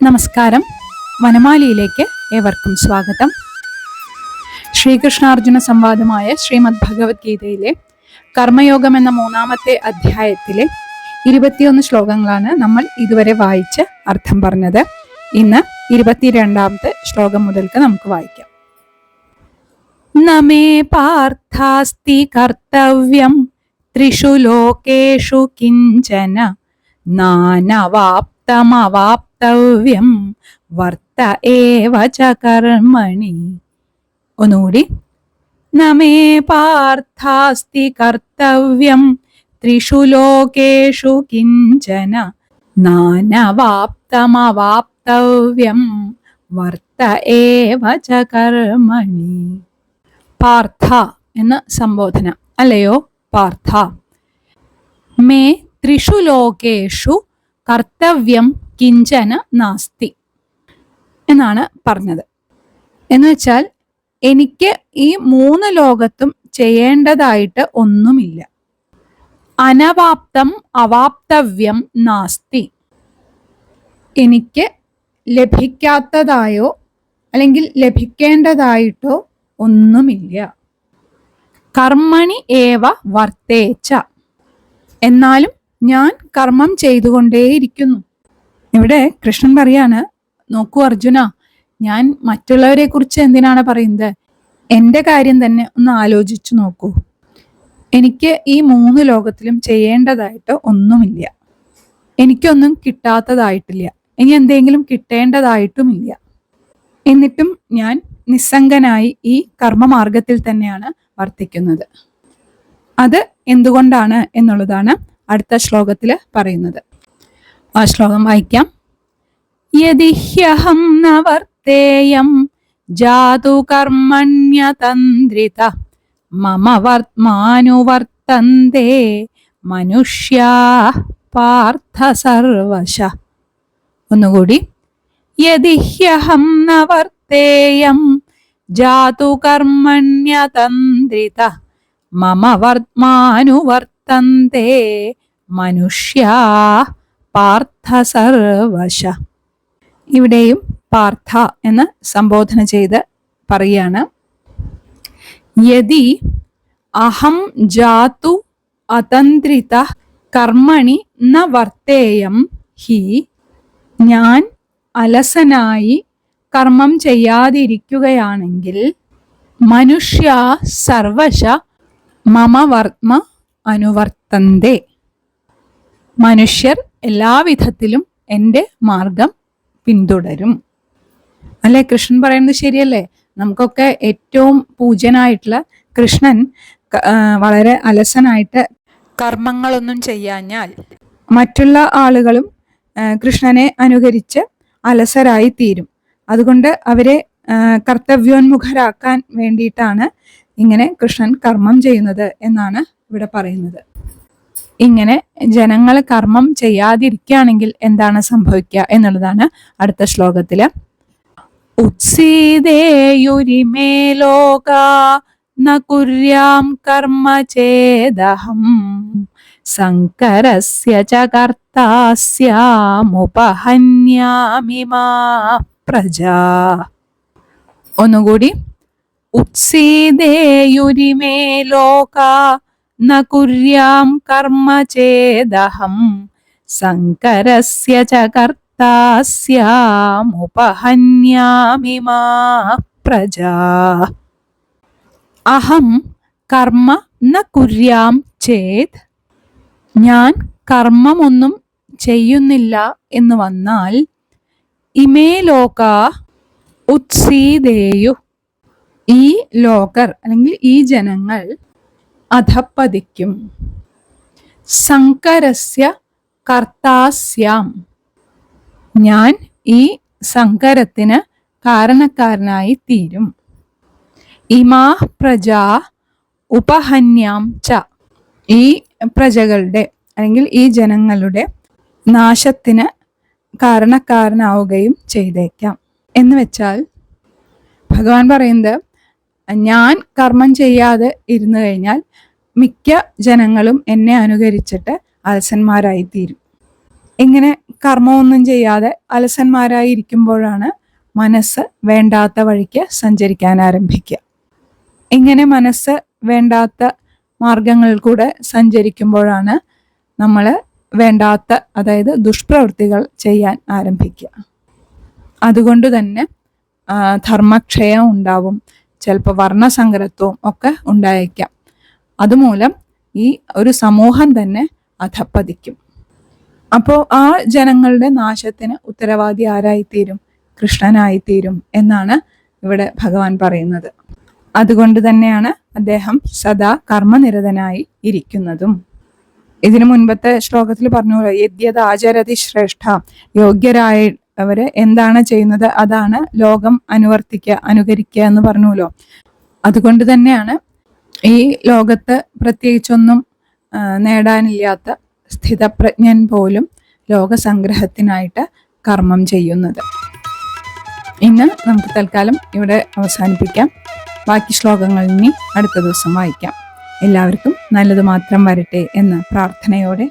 നമസ്കാരം. വനമാലിയിലേക്ക് ഏവർക്കും സ്വാഗതം. ശ്രീകൃഷ്ണാർജുന സംവാദമായ ശ്രീമദ് ഭഗവത്ഗീതയിലെ കർമ്മയോഗം എന്ന മൂന്നാമത്തെ അധ്യായത്തിലെ ഇരുപത്തിയൊന്ന് ശ്ലോകങ്ങളാണ് നമ്മൾ ഇതുവരെ വായിച്ച് അർത്ഥം പറഞ്ഞത്. ഇന്ന് ഇരുപത്തിരണ്ടാമത്തെ ശ്ലോകം മുതൽക്ക് നമുക്ക് വായിക്കാം. നമേ പാർത്ഥാസ്തി കർത്തവ്യം. ത്രിഷു ലോകേഷു കിഞ്ചന. നാനവാപ്തമവാപ്തവ്യം വർത്ത ഏവ ച കർമ്മണി ഒന്നുകൂടി. നമേ പാർത്ഥാസ്തി കർത്തവ്യം ത്രിഷു ലോകേഷു കിഞ്ചന നാനവാപ്തമവാപ്തവ്യം വർത്ത ഏവ ച കർമ്മണി പാർത്ഥ എന്ന സംബോധന അല്ലയോ? പാർത്ഥ. മേ ത്രിഷു ലോകേഷു കർത്തവ്യം കിഞ്ചന നാസ്തി എന്നാണ് പറഞ്ഞത്. എന്ന് വെച്ചാൽ എനിക്ക് ഈ മൂന്ന് ലോകത്തും ചെയ്യേണ്ടതായിട്ട് ഒന്നുമില്ല. അനവാപ്തം അവാപ്തവ്യം നാസ്തി. എനിക്ക് ലഭിക്കാത്തതായോ അല്ലെങ്കിൽ ലഭിക്കേണ്ടതായിട്ടോ ഒന്നുമില്ല. കർമ്മണി ഏവ വർത്തേച്ച എന്നാലും ഞാൻ കർമ്മം ചെയ്തുകൊണ്ടേയിരിക്കുന്നു. ഇവിടെ കൃഷ്ണൻ പറയാണ് നോക്കൂ അർജുന ഞാൻ മറ്റുള്ളവരെ കുറിച്ച് എന്തിനാണ് പറയുന്നത്? എന്റെ കാര്യം തന്നെ ഒന്ന് ആലോചിച്ചു നോക്കൂ. എനിക്ക് ഈ മൂന്ന് ലോകത്തിലും ചെയ്യേണ്ടതായിട്ട് ഒന്നുമില്ല. എനിക്കൊന്നും കിട്ടാത്തതായിട്ടില്ല. ഇനി എന്തെങ്കിലും കിട്ടേണ്ടതായിട്ടുമില്ല. എന്നിട്ടും ഞാൻ നിസ്സംഗനായി ഈ കർമ്മമാർഗത്തിൽ തന്നെയാണ് വർത്തിക്കുന്നത്. അത് എന്തുകൊണ്ടാണ് എന്നുള്ളതാണ് അടുത്ത ശ്ലോകത്തിൽ പറയുന്നത്. ആ ശ്ലോകം വായിക്കാം. യദിഹ്യഹം നവർത്തേയം ജാതു കർമ്മണ്യതന്ത്രിത മമ വർത്മാനുവർത്തന്തേ മനുഷ്യാ പാർത്ഥ സർവശ. ഒന്നുകൂടി. യദിഹ്യഹം നവർത്തേയം ജാതു കർമ്മണ്യതന്ത്രിത മമ വർത്മാനുവർത്തന്തേ മനുഷ്യാ പാർത്ഥ സർവശ ഇവിടെയും പാർത്ഥ എന്ന് സംബോധന ചെയ്ത് പറയാണ് യതി അഹം ജാതു അതന്ത്രിത കർമ്മണി ന വർത്തേയം ഹി. ഞാൻ അലസനായി കർമ്മം ചെയ്യാതിരിക്കുകയാണെങ്കിൽ മനുഷ്യ സർവശ മമ വർമ്മ അനുവർത്തന്തേ. മനുഷ്യർ എല്ലാവിധത്തിലും എന്റെ മാർഗം പിന്തുടരും. അല്ലെ? കൃഷ്ണൻ പറയുന്നത് ശരിയല്ലേ? നമുക്കൊക്കെ ഏറ്റവും പൂജ്യനായിട്ടുള്ള കൃഷ്ണൻ വളരെ അലസനായിട്ട് കർമ്മങ്ങളൊന്നും ചെയ്യാഞ്ഞാൽ മറ്റുള്ള ആളുകളും കൃഷ്ണനെ അനുകരിച്ച് അലസരായി തീരും അതുകൊണ്ട് അവരെ കർത്തവ്യോന്മുഖരാക്കാൻ വേണ്ടിയിട്ടാണ് ഇങ്ങനെ കൃഷ്ണൻ കർമ്മം ചെയ്യുന്നത് എന്നാണ് ഇവിടെ പറയുന്നത്. ഇങ്ങനെ ജനങ്ങൾ കർമ്മം ചെയ്യാതിരിക്കുകയാണെങ്കിൽ എന്താണ് സംഭവിക്കുക എന്നുള്ളതാണ് അടുത്ത ശ്ലോകത്തിൽ ഉത്സീതേയുരിമേ ലോക ന കുര്യാം കർമ്മ ചേദഹം ഒന്നുകൂടി. ലോക ന കുര്യാം കർമ്മ ചേദഹം സങ്കരസ്യ ച കർത്താസ്യാമുപഹന്യാമി मा പ്രജാ. അഹം കർമ്മ ന കുര്യാം ചേത് ഞാൻ കർമ്മമൊന്നും ചെയ്യുന്നില്ല എന്ന് വന്നാൽ ഇമേ ലോക ഉത്സീതേയു ഈ ലോകർ അല്ലെങ്കിൽ ഈ ജനങ്ങൾ അധപ്പതിക്കും സങ്കരസ്യ കർത്താസ്യാം. ഞാൻ ഈ സങ്കരത്തിന് കാരണക്കാരനായി തീരും. ഇമാ പ്രജാ ഉപഹന്യാം ച. ഈ പ്രജകളുടെ അല്ലെങ്കിൽ ഈ ജനങ്ങളുടെ നാശത്തിന് കാരണക്കാരനാവുകയും ചെയ്തേക്കാം. എന്ന് വെച്ചാൽ ഭഗവാൻ പറയുന്നത് ഞാൻ കർമ്മം ചെയ്യാതെ ഇരുന്നു കഴിഞ്ഞാൽ മിക്ക ജനങ്ങളും എന്നെ അനുകരിച്ചിട്ട് അലസന്മാരായി തീരും. ഇങ്ങനെ കർമ്മമൊന്നും ചെയ്യാതെ അലസന്മാരായി ഇരിക്കുമ്പോഴാണ് മനസ്സ് വേണ്ടാത്ത വഴിക്ക് സഞ്ചരിക്കാൻ ആരംഭിക്കുക. ഇങ്ങനെ മനസ്സ് വേണ്ടാത്ത മാർഗങ്ങളിൽ കൂടെ സഞ്ചരിക്കുമ്പോഴാണ് നമ്മൾ വേണ്ടാത്ത അതായത് ദുഷ്പ്രവൃത്തികൾ ചെയ്യാൻ ആരംഭിക്കുക. അതുകൊണ്ട് തന്നെ ധർമ്മക്ഷയം ഉണ്ടാവും. ചിലപ്പോൾ വർണസങ്കരത്വവും ഒക്കെ ഉണ്ടായേക്കാം. അതുമൂലം ഈ ഒരു സമൂഹം തന്നെ അധപ്പതിക്കും. അപ്പോൾ ആ ജനങ്ങളുടെ നാശത്തിന് ഉത്തരവാദി ആരായിത്തീരും? കൃഷ്ണനായിത്തീരും എന്നാണ് ഇവിടെ ഭഗവാൻ പറയുന്നത്. അതുകൊണ്ട് തന്നെയാണ് അദ്ദേഹം സദാ കർമ്മനിരതനായി ഇരിക്കുന്നതും. ഇതിനു മുൻപത്തെ ശ്ലോകത്തിൽ പറഞ്ഞു യദ്യത് ആചരതി ശ്രേഷ്ഠ യോഗ്യരായവര് എന്താണ് ചെയ്യുന്നത്? അതാണ് ലോകം അനുവർത്തിക്കുക അനുകരിക്കുക എന്ന് പറഞ്ഞുല്ലോ അതുകൊണ്ട് തന്നെയാണ് ഈ ലോകത്ത് പ്രത്യേകിച്ചൊന്നും നേടാനില്ലാത്ത സ്ഥിതപ്രജ്ഞൻ പോലും ലോകസംഗ്രഹത്തിനായിട്ട് കർമ്മം ചെയ്യുന്നത്. ഇന്ന് നമുക്ക് തൽക്കാലം ഇവിടെ അവസാനിപ്പിക്കാം. ബാക്കി ശ്ലോകങ്ങൾ ഇനി അടുത്ത ദിവസം വായിക്കാം. എല്ലാവർക്കും നല്ലത് മാത്രം വരട്ടെ എന്ന് പ്രാർത്ഥനയോടെ